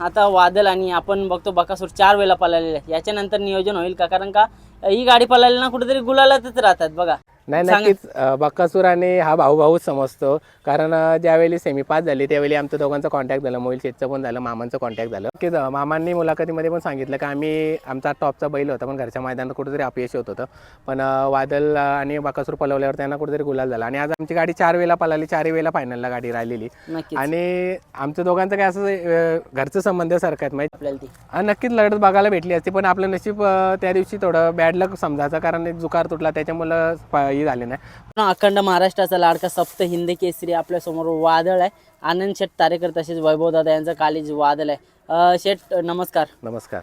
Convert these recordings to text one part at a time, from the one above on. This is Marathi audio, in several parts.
आता वादल आणि आपण बघतो बकासूर चार वेळेला पळालेले आहे याच्यानंतर नियोजन होईल का? कारण का ही गाडी पळाली ना कुठेतरी गुलालातच राहतात बघा. नाही. नक्कीच बक्कासूर आणि हा भाऊ भाऊच समजतो. कारण ज्यावेळी सेमी पास झाली त्यावेळी आमचं दोघांचं कॉन्टॅक्ट झालं. मोबाईल शेटचं पण झालं मामांचं कॉन्टॅक्ट झालं. अं, मामांनी मुलाखतीमध्ये पण सांगितलं की आम्ही आमचा टॉपचा बैल होता पण घरच्या मैदानात कुठेतरी अपयश होत होतं. पण वादल आणि बकासूर पलवल्यावर त्यांना कुठेतरी गुलाल झाला. आणि आज आमची गाडी चार वेळेला पळाली चारही वेळेला फायनलला गाडी राहिलेली. आणि आमचं दोघांचं काय असं घरचं संबंध सारखं आहेत माहिती? आपल्याला ती. नक्कीच लढत बघायला भेटली असती पण आपलं नशीब त्या दिवशी थोडं बॅड लक समजायचं. कारण एक जुकार तुटला त्याच्यामुळं प- हे झाले नाही. अखंड महाराष्ट्राचा लाडका सप्त हिंद केसरी आपल्यासमोर वादळ आहे. आनंद शेठ तारेकर तसेच वैभव दादा यांचं कालीज वादळ आहे. शेठ नमस्कार. नमस्कार.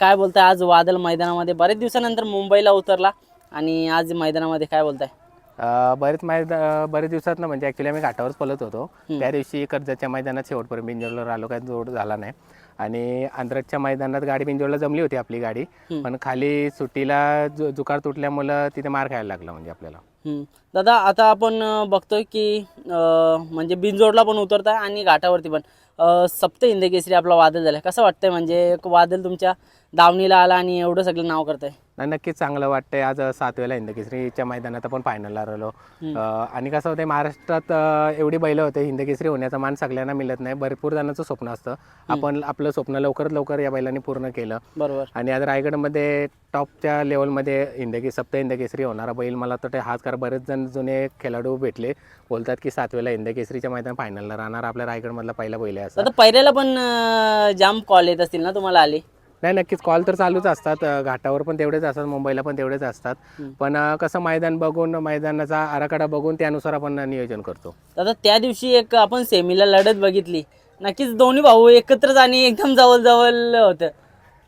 काय बोलताय? आज वादळ मैदानामध्ये बरेच दिवसानंतर मुंबईला उतरला आणि आज मैदानामध्ये काय बोलताय? अं, बरेच मैदा बरेच दिवसात ना म्हणजे ॲक्च्युली आम्ही घाटावरच पलत होतो. त्या दिवशी कर्जाच्या मैदानात शेवटपर्यंत बिंजोडला आलो काही जोड झाला नाही. आणि आंध्राच्या मैदानात गाडी बिंजोडला जमली होती आपली गाडी. पण खाली सुट्टीला जु जुकार तुटल्यामुळं तिथे मार खायला लागला म्हणजे आपल्याला. हम्म. दादा आता आपण अं, बघतोय की अं, म्हणजे बिनजोडला पण उतरताय आणि घाटावरती पण. अं, सप्त हिंद केसरी आपला वादळ झाला कसं वाटतंय? म्हणजे एक वादळ तुमच्या दावणीला आला आणि एवढं सगळं नाव करताय. नाही नक्कीच चांगलं वाटतंय. आज सात वेळेला हिंदकेसरीच्या मैदानात आपण फायनलला राहिलो आणि कसं होतं महाराष्ट्रात एवढी बैलं होते हिंदकेसरी होण्याचा मान सगळ्यांना मिळत नाही. भरपूर जणांचं स्वप्न असतं. आपण आपलं स्वप्न लवकरात लवकर या बैलांनी पूर्ण केलं. बरोबर. आणि आज रायगडमध्ये टॉपच्या लेवलमध्ये हिंदकी सप्त हिंदकेसरी होणारा. बैल मला तर हाच कार बरेच जण जुने खेळाडू भेटले. बोलतात की सात वेळेला हिंदकेसरीच्या मैदान फायनलला राहणार. आपल्या रायगडमधला पहिला बैल आहे असं. पहिल्याला पण जाम कॉल येत असतील ना तुम्हाला आले? नाही नक्कीच. कॉल तर चालूच असतात. घाटावर पण तेवढेच असतात मुंबईला पण तेवढेच असतात. पण कसं मैदान बघून मैदानाचा आराखडा बघून त्यानुसार आपण नियोजन करतो. दादा त्या दिवशी एक आपण सेमीला लढत बघितली. नक्कीच दोन्ही भाऊ एकत्रच आणि एकदम जवळ जवळ होतं.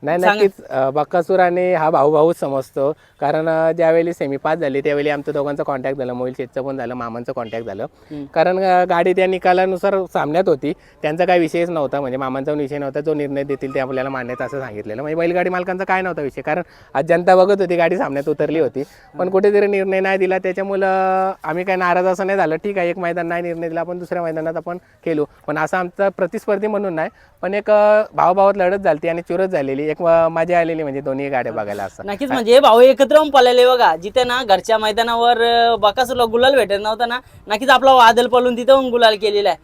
नाही नक्कीच अं, बक्कासूर आणि हा भाऊ भाऊच समजतो. कारण अं, ज्यावेळी सेमी पास झाली त्यावेळी आमचं दोघांचं कॉन्टॅक्ट झालं. मोबाईल शेटचं पण झालं मामांचं कॉन्टॅक्ट झालं. कारण अं, गाडी त्या निकालानुसार सामन्यात होती. त्यांचा काही विषयच नव्हता. म्हणजे मामांचा पण विषय नव्हता. जो निर्णय देतील ते आपल्याला मान्यता असं सांगितलेलं. म्हणजे बैलगाडी मालकांचा काय नव्हता विषय. कारण आज जनता बघत होती गाडी सामन्यात उतरली होती. पण कुठेतरी निर्णय नाही दिला. त्याच्यामुळं आम्ही काय नाराज असं नाही झालं. ठीक आहे एक मैदान नाही निर्णय दिला. आपण दुसऱ्या मैदानात आपण केलो पण असं आमचा प्रतिस्पर्धी म्हणून नाही. पण एक अं, भावाभावात लढत झाली आणि चुरत झालेली. एक एक मजा आलेली म्हणजे दोन्ही गाड्या बघायला असं. नक्कीच म्हणजे हे भाऊ एकत्र होऊन पळाले बघा. जिथे ना घरच्या मैदानावर अं, बकासूरला गुलाल भेटत नव्हता ना नक्कीच आपला वादल पळून तिथं गुलाल केलेला आहे.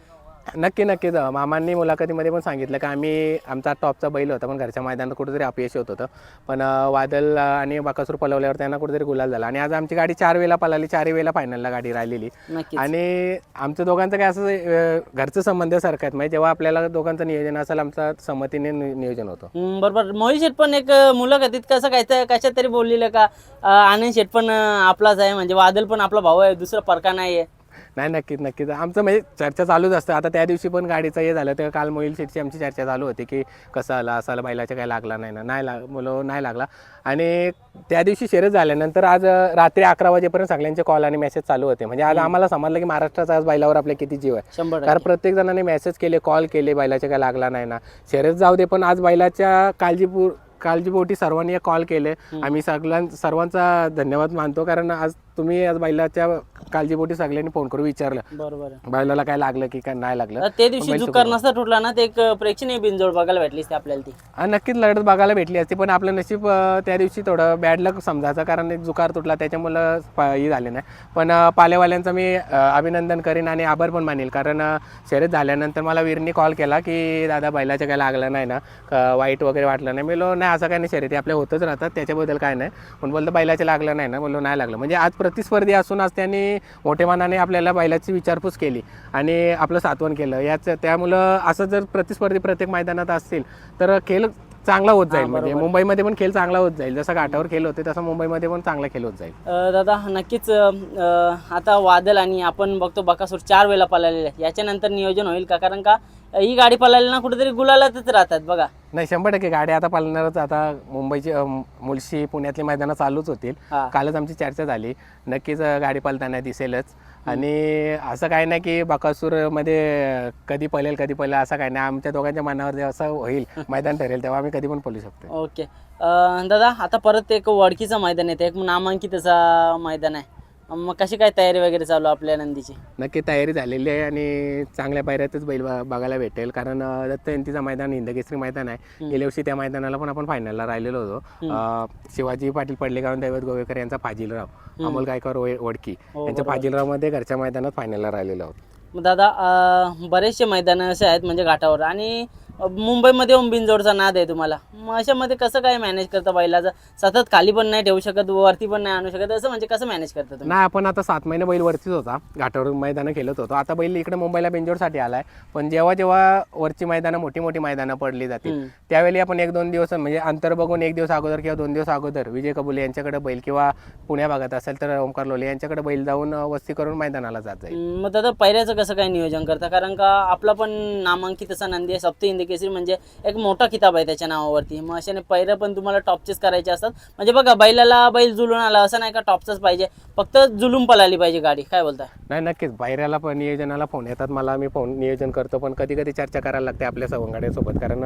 नक्की नक्कीच अं, मामांनी मुलाखतीमध्ये पण सांगितलं की आम्ही आमचा टॉपचा बैल होता पण घरच्या मैदानात कुठेतरी अपयश होत होतं. पण अं, वादल अं, आणि बकासूर पलवल्यावर त्यांना कुठेतरी गुलाल झाला. आणि आज आमची गाडी चार वेळेला पळाली चारही वेळेला फायनलला गाडी राहिलेली. नक्कीच. आणि आमचं दोघांचं काय असं अं, घरचं संबंध सारखं आहेत. म्हणजे जेव्हा आपल्याला दोघांचं नियोजन असेल आमचा संमतीने नि- नियोजन होतं. हम्म, बरोबर. मोहित शेठ पण एक अं, मुलाखतीत कसं काय तर कशात तरी बोललेलं का अं, आनंद शेठ पण अं, आपलाच आहे. म्हणजे वादल पण आपला भाऊ आहे दुसरा परका नाही आहे नाही नक्कीच नक्कीच. आमचं म्हणजे चर्चा चालूच असतं. आता त्या दिवशी पण गाडीचं हे झालं तर काल मोईल शेटची आमची चर्चा चालू होती की कसं आला असं आला बैलाच्या काय लागला नाही ना. नाही लाग मुलं नाही लागला. आणि त्या दिवशी शर्यत झाल्यानंतर आज रात्री अकरा वाजेपर्यंत सगळ्यांचे कॉल आणि मेसेज चालू होते. म्हणजे आज आम्हाला समजलं की महाराष्ट्राचा आज बैलावर आपल्या किती जीव आहे. शंभर कारण प्रत्येक जणांनी मेसेज केले कॉल केले बैलाच्या काय लागला नाही ना. शर्यत जाऊ दे पण आज बैलाच्या काळजीपूर काळजीपोटी सर्वांनी कॉल. केले आम्ही सगळ्यां सर्वांचा धन्यवाद मानतो. कारण आज तुम्ही आज बैलाच्या काळजीपोटी सगळ्यांनी फोन करून विचारलं. बरोबर आहे. बैलाला काय लागलं की काय नाही लागलं? तर ते दिवशी जुकार नसता तुटला ना ते एक प्रेक्षणीय बिनजोड बघायला भेटली असते आपल्याला ती. हा, नक्कीच लढत बघायला भेटली असती पण आपलं नशीब अं, त्या दिवशी थोडं बॅड लक समजायचं कारण एक जुकार तुटला त्याच्यामुळं प- हे झाले नाही. पण अं, पालेवाल्यांचं मी अं, अभिनंदन करीन आणि आभार पण मानेल कारण अं, शर्यत झाल्यानंतर मला वीरनी कॉल केला की दादा बैलाचं काय लागलं नाही ना? क- वाईट वगैरे वाटलं नाही. मी नाही असं काय नाही शर्यती आपल्या होतच राहतात त्याच्याबद्दल काय नाही. पण बोलतं बैलाचं लागलं नाही ना? बोललो नाही लागलं. म्हणजे आज प्रतिस्पर्धी असून आज त्यांनी मोठे आपल्याला बैलाची विचारपूस केली आणि आपलं सातवण केलं. याच त्यामुळं असं जर प्रतिस्पर्धी प्रत्येक मैदानात असतील तर खेळ चांगला होत जाईल म्हणजे. मुंबईमध्ये पण खेळ चांगला होत जाईल. जसं घाटावर खेळ होते तसं मुंबईमध्ये पण चांगला खेळ होत जाईल. दादा नक्कीच आता वादल आणि आपण बघतो बकासूर चार वेळेला पळालेले आहे याच्यानंतर नियोजन होईल का? कारण का ही गाडी पळाली ना कुठेतरी गुलालातच राहतात बघा. नाही शंभर टक्के गाड्या आता पालणारच आता मुंबईची अं, मुळशी पुण्यातली मैदानं चालूच होतील. कालच आमची चर्चा झाली. नक्कीच गाडी पालताना दिसेलच. आणि असं काय नाही की बकासूरमध्ये कधी पळेल कधी पळेल असं काय नाही. आमच्या दोघांच्या मनावर जेव्हा असं होईल मैदान ठरेल तेव्हा आम्ही कधी पण पळू शकतो. ओके. अं, दादा आता परत एक वडकीचं मैदान येते. एक नामांकित असं मैदान आहे. मग कशी काय तयारी वगैरे चालू आपल्या नंदीची? नक्की तयारी झालेली आहे आणि चांगल्या पायऱ्यातच बैल बा- बघायला भेटेल. कारण अं, दत्त जयंतीचं मैदान इंदकेसरी मैदान आहे. गेल्या वर्षी त्या मैदानाला पण आपण फायनलला राहिलेलो होतो. अं, शिवाजी पाटील पडलेगाव दैवत गोवेकर यांचा फाजीलराव अमोल गायकवाड वय- वडकी हो, यांच्या फाजीलरावमध्ये घरच्या मैदानात फायनलला राहिलेलो आहोत. मग दादा अं, बरेचसे मैदान असे आहेत म्हणजे घाटावर. आणि मुंबईमध्ये बिनजोडचा नाद आहे तुम्हाला. मग अशामध्ये कसं काय मॅनेज करता बैलाचं? सतत खाली पण नाही ठेवू शकत वरती पण नाही आणू शकत. असं म्हणजे कसं मॅनेज करता तुम्ही? नाही आपण आता सात महिने बैल वरतीच होता. घाटावर मैदानं खेळत होतो. आता बैल इकडे मुंबईला बेंजोरसाठी आलाय. पण जेव्हा जेव्हा वरची मैदानं मोठी मोठी मैदानं पडली जातील हम्म. त्यावेळी आपण एक दोन दिवस म्हणजे अंतर बघून एक दिवस अगोदर किंवा दोन दिवस अगोदर विजय कबुले यांच्याकडे बैल किंवा पुण्या भागात असेल तर ओमकार लोले यांच्याकडे बैल जाऊन वस्ती करून मैदानाला जात जाईल. मग दादा पैऱ्याचं कसं काय नियोजन करता? कारण का आपला पण नामांकित असा नंदी आहे सप्त हिंदी केसरी म्हणजे एक मोठा किताब आहे त्याच्या नावावरती. मग अशाने पैरे पण तुम्हाला टॉपचेच करायचे असतात. म्हणजे बघा बैलाला बैल जुलून आला असं नाही का टॉपचाच पाहिजे. फक्त जुलून पळाली पाहिजे गाडी. काय बोलताय? नाही नक्कीच. बाहेरला पण नियोजनाला फोन येतात. मला मी फोन नियोजन करतो पण कधी कधी चर्चा करायला लागते आपल्या सवंगाड्यासोबत. कारण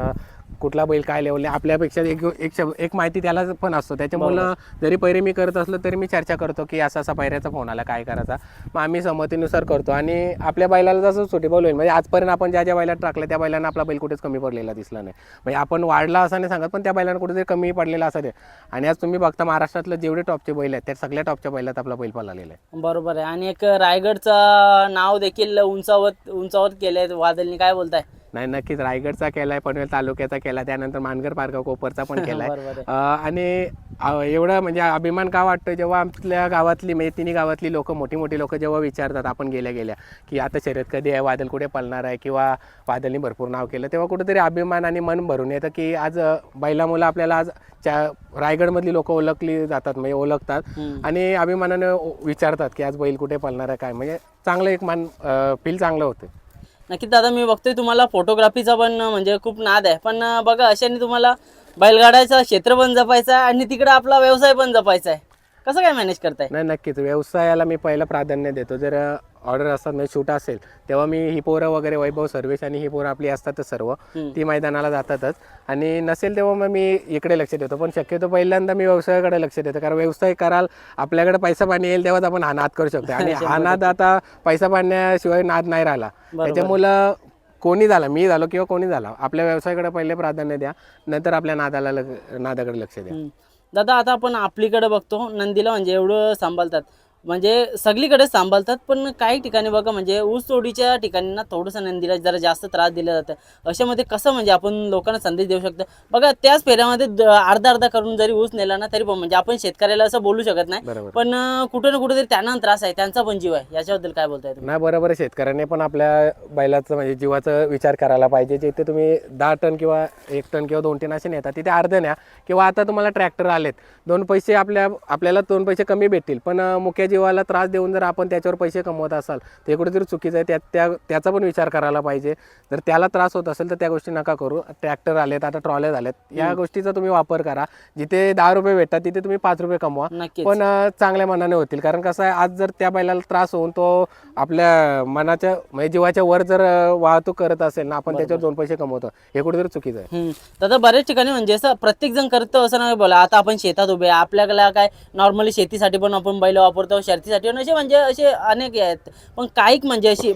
कुठला बैल काय लेवले आपल्यापेक्षा एक एक एक माहिती त्याला पण असतो. त्याच्यामुळं जरी पैरे मी करत असलो तरी मी चर्चा करतो की असा असा पैऱ्याचा फोन आला काय करायचा. मग आम्ही सहमतीनुसार करतो. आणि आपल्या बैलाला जसं सुटेबल होईल. म्हणजे आजपर्यंत आपण ज्या ज्या बैलात टाकलं त्या बैलांना आपला बैल कुठेच कमी पडलेला दिसला नाही. म्हणजे आपण वाढला असं नाही सांगत पण त्या बैलांना कुठेतरी कमी पडलेला असं ते. आणि आज तुम्ही बघता महाराष्ट्रातलं जेवढे टॉपचे बैल आहेत त्या सगळ्या टॉपच्या बैलात आपला बैल पळालेला आहे. बरोबर आहे. आणि एक रायगडचं नाव देखील उंचावत उंचावत केलंय वादलनी. काय बोलताय? नाही नक्कीच रायगडचा केलाय पनवेल तालुक्याचा केला त्यानंतर मानगर पारगाव कोपरचा पण केलाय. आणि एवढं म्हणजे अभिमान का वाटतो जेव्हा आपल्या गावातली म्हणजे तिन्ही गावातली लोक मोठी मोठी लोक जेव्हा विचारतात आपण गेल्या गेल्या की आता शर्यत कधी आहे वादल कुठे पळणार आहे किंवा वादलनी भरपूर नाव केलं तेव्हा कुठेतरी अभिमान आणि मन भरून येतं की आज बैला मुलं आपल्याला आज च्या रायगडमधली लोक ओळखली जातात म्हणजे ओळखतात. आणि अभिमानानं विचारतात की आज बैल कुठे पळणार आहे काय? म्हणजे चांगलं एक मान फील चांगलं होतं. नक्कीच दादा मी बघतोय तुम्हाला फोटोग्राफीचा पण म्हणजे खूप नाद आहे. पण बघा अशाने तुम्हाला बैलगाड्याचं क्षेत्र पण जपायचं आहे आणि तिकडे आपला व्यवसाय पण जपायचा आहे. कसं काय मॅनेज करताय? नाही नक्कीच. व्यवसायाला मी पहिलं प्राधान्य देतो. जर ऑर्डर असतात म्हणजे शूट असेल तेव्हा मी ही पोरं वगैरे वैभव सर्वेश आणि ही पोरं आपली असतातच सर्व. ती मैदानाला जातातच. आणि नसेल तेव्हा मग मी इकडे लक्ष देतो. पण शक्यतो पहिल्यांदा मी व्यवसायाकडे लक्ष देतो. कारण व्यवसाय कराल आपल्याकडे पैसा पाणी येईल तेव्हाच आपण हा नाद करू शकतो. आणि हा नाद आता पैसा पाण्याशिवाय नाद नाही राहिला. त्याच्यामुळं कोणी झाला मी झालो किंवा कोणी झाला आपल्या व्यवसायाकडे पहिले प्राधान्य द्या नंतर आपल्या नादाला नादाकडे लक्ष द्या. दादा आता आपण आपलीकडे बघतो नंदीला म्हणजे एवढं सांभाळतात. म्हणजे सगळीकडे सांभाळतात पण काही ठिकाणी बघा म्हणजे ऊस तोडीच्या ठिकाणी ना थोडंसं नंदीला जरा जास्त त्रास दिला जातं. अशामध्ये कसं म्हणजे आपण लोकांना संदेश देऊ शकतो? बघा त्याच फेऱ्यामध्ये अर्धा अर्धा करून जरी ऊस नेला ना तरी पण म्हणजे आपण शेतकऱ्याला असं बोलू शकत नाही. पण कुठे ना कुठेतरी त्यांना त्रास आहे त्यांचा पण जीव आहे. याच्याबद्दल काय बोलताय नाही बरोबर आहे. शेतकऱ्याने पण आपल्या बैलाचं म्हणजे जीवाचा विचार करायला पाहिजे. जिथे तुम्ही दहा टन किंवा एक टन किंवा दोन टन असे नेता तिथे अर्ध न्या. किंवा आता तुम्हाला ट्रॅक्टर आलेत. दोन पैसे आपल्या आपल्याला दोन पैसे कमी भेटतील. पण मुख्य जीवाला त्रास देऊन जर आपण त्याच्यावर पैसे कमवत असाल ते कुठेतरी चुकीचं आहे. त्या त्या त्याचा पण विचार करायला पाहिजे. जर त्याला त्रास होत असेल तर त्या गोष्टी नका करू. ट्रॅक्टर आलेत आता ट्रॉल्या झाल्यात या गोष्टीचा तुम्ही वापर करा. जिथे दहा रुपये भेटतात तिथे तुम्ही पाच रुपये कमवा. पण चांगल्या मनाने होतील. कारण कसं आहे आज जर त्या बैलाला त्रास होऊन तो आपल्या मनाच्या म्हणजे जीवाच्या वर जर वाहतूक करत असेल ना आपण त्याच्यावर दोन पैसे कमवतो. हे कुठेतरी चुकीचं आहे. दादा बऱ्याच ठिकाणी म्हणजे असं प्रत्येक जण करतो असं नाही बोला. आता आपण शेतात उभे. आपल्याला काय नॉर्मली शेतीसाठी पण आपण बैल वापरतो. शर्तीसाठी. असे म्हणजे असे अनेक आहेत. पण काहीक म्हणजे अशी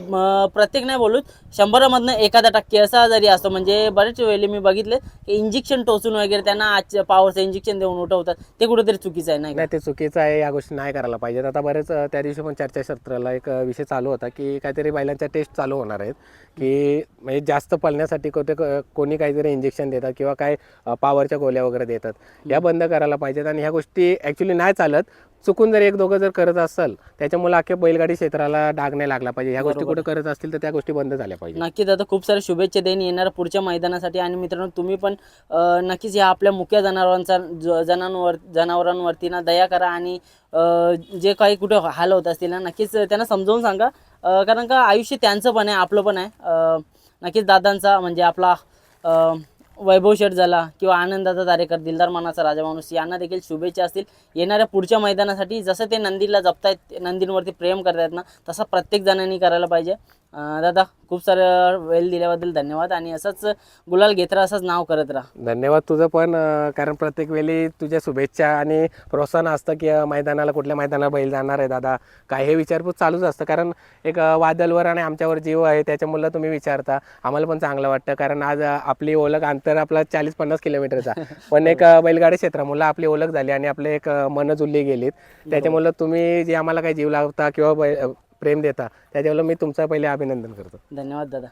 प्रत्येक नाही बोलू शंभरामधनं एखादा टक्के असा जरी असतो म्हणजे बरेच वेळेला मी बघितले की इंजेक्शन टोचून वगैरे त्यांना आज पावरचं इंजेक्शन देऊन उठवतात. ते कुठेतरी चुकीचं आहे नाही ते चुकीचं आहे या गोष्टी नाही करायला पाहिजेत. आता बरेच त्या दिवशी पण चर्चासत्राला एक विषय चालू होता की काहीतरी बैलांच्या टेस्ट चालू होणार आहेत की म्हणजे जास्त पळण्यासाठी कोणते कोणी काहीतरी इंजेक्शन देतात किंवा काय पावरच्या गोळ्या वगैरे देतात या बंद करायला पाहिजेत. आणि ह्या गोष्टी ॲक्च्युली नाही चालत चुकून जर एक दोघं जर करत असाल त्याच्यामुळे अख्ख्या बैलगाडी क्षेत्राला डाग नाही लागला पाहिजे. ह्या गोष्टी कुठे करत असतील तर त्या गोष्टी बंद झाल्या पाहिजे. नक्कीच आता खूप साऱ्या शुभेच्छा देईन येणाऱ्या पुढच्या मैदानासाठी. आणि मित्रांनो तुम्ही पण नक्कीच या आपल्या मुख्य जनावरांचा जनांवर जनावरांवरती ना दया करा आणि जे काही कुठे हाल होत असतील ना नक्कीच त्यांना समजावून सांगा. कारण का आयुष्य त्यांचं पण आहे आपलं पण आहे. नक्कीच दादांचा म्हणजे आपला वैभव शेठ झाला किंवा आनंदाचा तारेकर दिलदार मानाचा राजा माणूस यांना देखील शुभेच्छा असतील. येणाऱ्या पुढच्या मैदानासाठी जसं ते नंदीला जपतायत नंदींवरती प्रेम करतायत ना तसं प्रत्येक जणांनी करायला पाहिजे. दादा खूप सारं वेळ दिल्याबद्दल धन्यवाद आणि असंच गुलाल घेत राहा असंच नाव करत राहा. धन्यवाद तुझं पण कारण प्रत्येक वेळी तुझ्या शुभेच्छा आणि प्रोत्साहन असतं की मैदानाला कुठल्या मैदानाला बैल जाणार आहे दादा. काय हे विचारपूस चालूच असतं कारण एक वादलवर आणि आमच्यावर जीव आहे त्याच्यामुळं तुम्ही विचारता. आम्हाला पण चांगलं वाटतं कारण आज आपली ओळख अंतर आपला चाळीस पन्नास किलोमीटरचा. पण एक बैलगाडी क्षेत्रामुळं आपली ओळख झाली आणि आपले एक मनं जुळली गेलीत. त्याच्यामुळं तुम्ही जे आम्हाला काही जीव लावता किंवा प्रेम देता. त्याच्यावर मी तुमचा पहिले अभिनंदन करतो. धन्यवाद दादा.